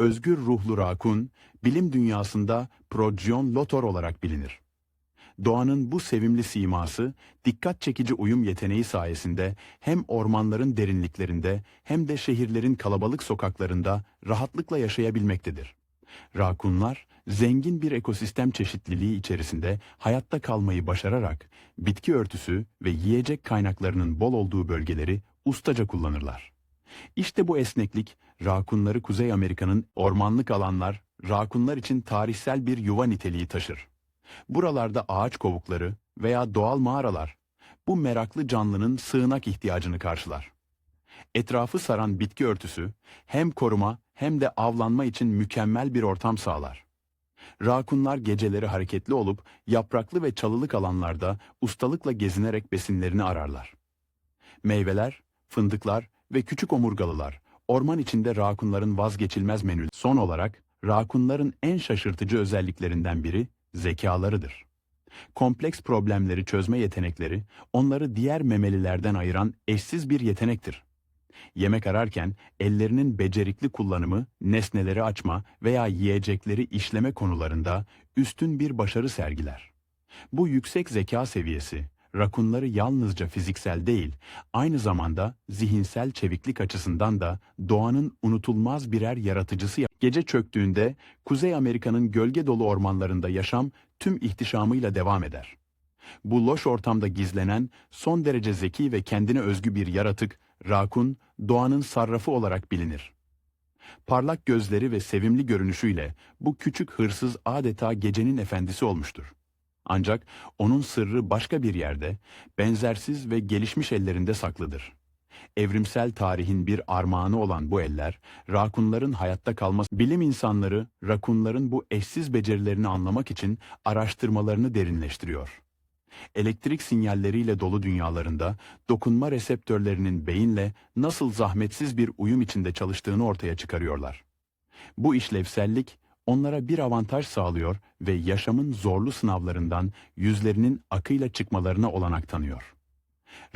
özgür ruhlu rakun, bilim dünyasında Procyon lotor olarak bilinir. Doğanın bu sevimli siması, dikkat çekici uyum yeteneği sayesinde hem ormanların derinliklerinde hem de şehirlerin kalabalık sokaklarında rahatlıkla yaşayabilmektedir. Rakunlar, zengin bir ekosistem çeşitliliği içerisinde hayatta kalmayı başararak bitki örtüsü ve yiyecek kaynaklarının bol olduğu bölgeleri ustaca kullanırlar. İşte bu esneklik, rakunları Kuzey Amerika'nın ormanlık alanlar, rakunlar için tarihsel bir yuva niteliği taşır. Buralarda ağaç kovukları veya doğal mağaralar, bu meraklı canlının sığınak ihtiyacını karşılar. Etrafı saran bitki örtüsü, hem koruma hem de avlanma için mükemmel bir ortam sağlar. Rakunlar geceleri hareketli olup yapraklı ve çalılık alanlarda ustalıkla gezinerek besinlerini ararlar. Meyveler, fındıklar ve küçük omurgalılar orman içinde rakunların vazgeçilmez menü. Son olarak rakunların en şaşırtıcı özelliklerinden biri zekalarıdır. Kompleks problemleri çözme yetenekleri onları diğer memelilerden ayıran eşsiz bir yetenektir. Yemek ararken ellerinin becerikli kullanımı, nesneleri açma veya yiyecekleri işleme konularında üstün bir başarı sergiler. Bu yüksek zeka seviyesi, rakunları yalnızca fiziksel değil, aynı zamanda zihinsel çeviklik açısından da doğanın unutulmaz birer yaratıcısı. Gece çöktüğünde Kuzey Amerika'nın gölge dolu ormanlarında yaşam tüm ihtişamıyla devam eder. Bu loş ortamda gizlenen, son derece zeki ve kendine özgü bir yaratık, rakun, doğanın sarrafı olarak bilinir. Parlak gözleri ve sevimli görünüşüyle bu küçük hırsız adeta gecenin efendisi olmuştur. Ancak onun sırrı başka bir yerde, benzersiz ve gelişmiş ellerinde saklıdır. Evrimsel tarihin bir armağanı olan bu eller, rakunların hayatta kalması, bilim insanları rakunların bu eşsiz becerilerini anlamak için araştırmalarını derinleştiriyor. Elektrik sinyalleriyle dolu dünyalarında dokunma reseptörlerinin beyinle nasıl zahmetsiz bir uyum içinde çalıştığını ortaya çıkarıyorlar. Bu işlevsellik onlara bir avantaj sağlıyor ve yaşamın zorlu sınavlarından yüzlerinin akıyla çıkmalarına olanak tanıyor.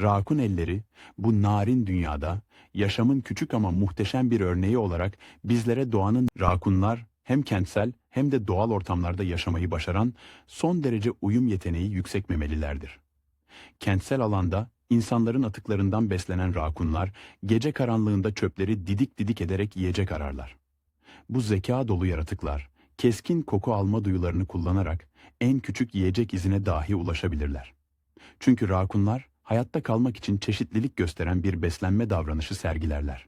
Rakun elleri bu narin dünyada yaşamın küçük ama muhteşem bir örneği olarak bizlere doğanın rakunlar hem kentsel hem de doğal ortamlarda yaşamayı başaran son derece uyum yeteneği yüksek memelilerdir. Kentsel alanda insanların atıklarından beslenen rakunlar gece karanlığında çöpleri didik didik ederek yiyecek ararlar. Bu zeka dolu yaratıklar keskin koku alma duyularını kullanarak en küçük yiyecek izine dahi ulaşabilirler. Çünkü rakunlar hayatta kalmak için çeşitlilik gösteren bir beslenme davranışı sergilerler.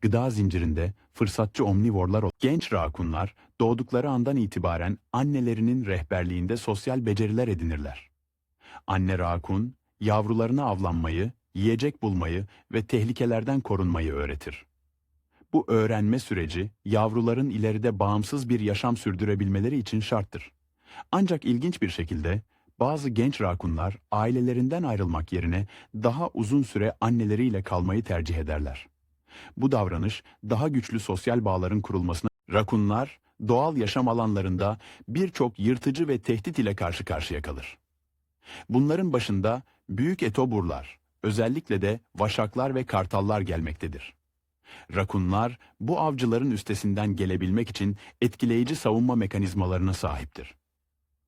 Gıda zincirinde fırsatçı omnivorlar ol- genç rakunlar doğdukları andan itibaren annelerinin rehberliğinde sosyal beceriler edinirler. Anne rakun yavrularına avlanmayı, yiyecek bulmayı ve tehlikelerden korunmayı öğretir. Bu öğrenme süreci yavruların ileride bağımsız bir yaşam sürdürebilmeleri için şarttır. Ancak ilginç bir şekilde bazı genç rakunlar ailelerinden ayrılmak yerine daha uzun süre anneleriyle kalmayı tercih ederler. Bu davranış daha güçlü sosyal bağların kurulmasına rakunlar doğal yaşam alanlarında birçok yırtıcı ve tehdit ile karşı karşıya kalır. Bunların başında büyük etoburlar, özellikle de vaşaklar ve kartallar gelmektedir. Rakunlar bu avcıların üstesinden gelebilmek için etkileyici savunma mekanizmalarına sahiptir.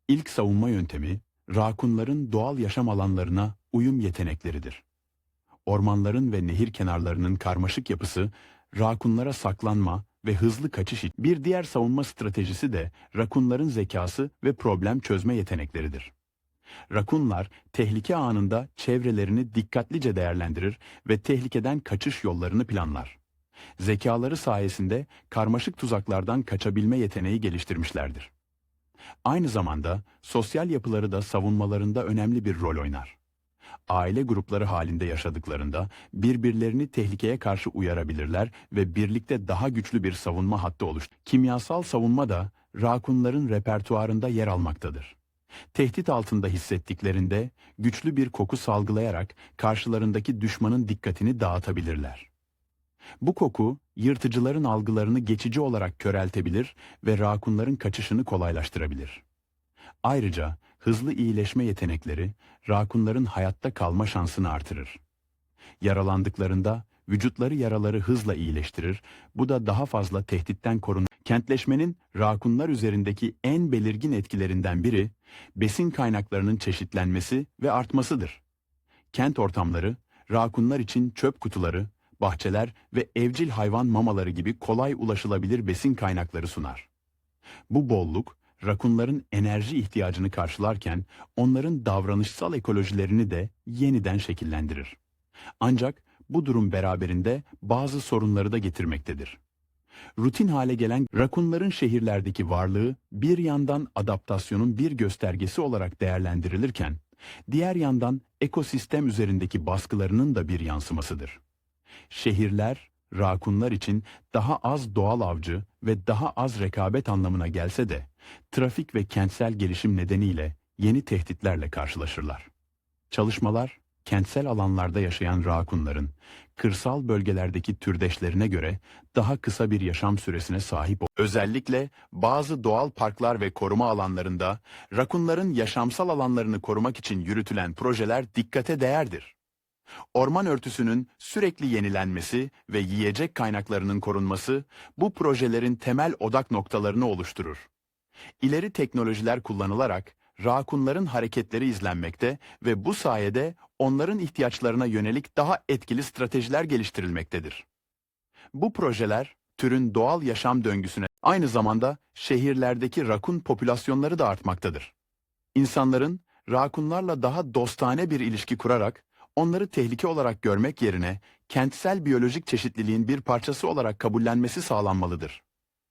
İlk savunma yöntemi, rakunların doğal yaşam alanlarına uyum yetenekleridir. Ormanların ve nehir kenarlarının karmaşık yapısı, rakunlara saklanma ve hızlı kaçış için bir diğer savunma stratejisi de rakunların zekası ve problem çözme yetenekleridir. Rakunlar tehlike anında çevrelerini dikkatlice değerlendirir ve tehlikeden kaçış yollarını planlar. Zekaları sayesinde karmaşık tuzaklardan kaçabilme yeteneği geliştirmişlerdir. Aynı zamanda sosyal yapıları da savunmalarında önemli bir rol oynar. Aile grupları halinde yaşadıklarında birbirlerini tehlikeye karşı uyarabilirler ve birlikte daha güçlü bir savunma hattı oluşturur. Kimyasal savunma da rakunların repertuarında yer almaktadır. Tehdit altında hissettiklerinde güçlü bir koku salgılayarak karşılarındaki düşmanın dikkatini dağıtabilirler. Bu koku yırtıcıların algılarını geçici olarak köreltebilir ve rakunların kaçışını kolaylaştırabilir. Ayrıca hızlı iyileşme yetenekleri rakunların hayatta kalma şansını artırır. Yaralandıklarında Vücutları yaraları hızla iyileştirir, bu da daha fazla tehditten korun. Kentleşmenin rakunlar üzerindeki en belirgin etkilerinden biri, besin kaynaklarının çeşitlenmesi ve artmasıdır. Kent ortamları, rakunlar için çöp kutuları, bahçeler ve evcil hayvan mamaları gibi kolay ulaşılabilir besin kaynakları sunar. Bu bolluk, rakunların enerji ihtiyacını karşılarken onların davranışsal ekolojilerini de yeniden şekillendirir. Ancak bu durum beraberinde bazı sorunları da getirmektedir. Rutin hale gelen rakunların şehirlerdeki varlığı bir yandan adaptasyonun bir göstergesi olarak değerlendirilirken, diğer yandan ekosistem üzerindeki baskılarının da bir yansımasıdır. Şehirler, rakunlar için daha az doğal avcı ve daha az rekabet anlamına gelse de, trafik ve kentsel gelişim nedeniyle yeni tehditlerle karşılaşırlar. Çalışmalar, kentsel alanlarda yaşayan rakunların, kırsal bölgelerdeki türdeşlerine göre daha kısa bir yaşam süresine sahip. Özellikle bazı doğal parklar ve koruma alanlarında rakunların yaşamsal alanlarını korumak için yürütülen projeler dikkate değerdir. Orman örtüsünün sürekli yenilenmesi ve yiyecek kaynaklarının korunması bu projelerin temel odak noktalarını oluşturur. İleri teknolojiler kullanılarak rakunların hareketleri izlenmekte ve bu sayede onların ihtiyaçlarına yönelik daha etkili stratejiler geliştirilmektedir. Bu projeler türün doğal yaşam döngüsüne aynı zamanda şehirlerdeki rakun popülasyonları da artmaktadır. İnsanların rakunlarla daha dostane bir ilişki kurarak onları tehlike olarak görmek yerine kentsel biyolojik çeşitliliğin bir parçası olarak kabullenmesi sağlanmalıdır.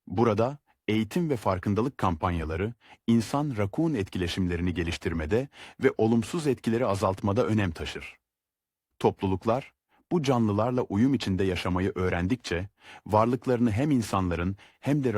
Burada eğitim ve farkındalık kampanyaları insan rakun etkileşimlerini geliştirmede ve olumsuz etkileri azaltmada önem taşır. Topluluklar bu canlılarla uyum içinde yaşamayı öğrendikçe varlıklarını hem insanların hem de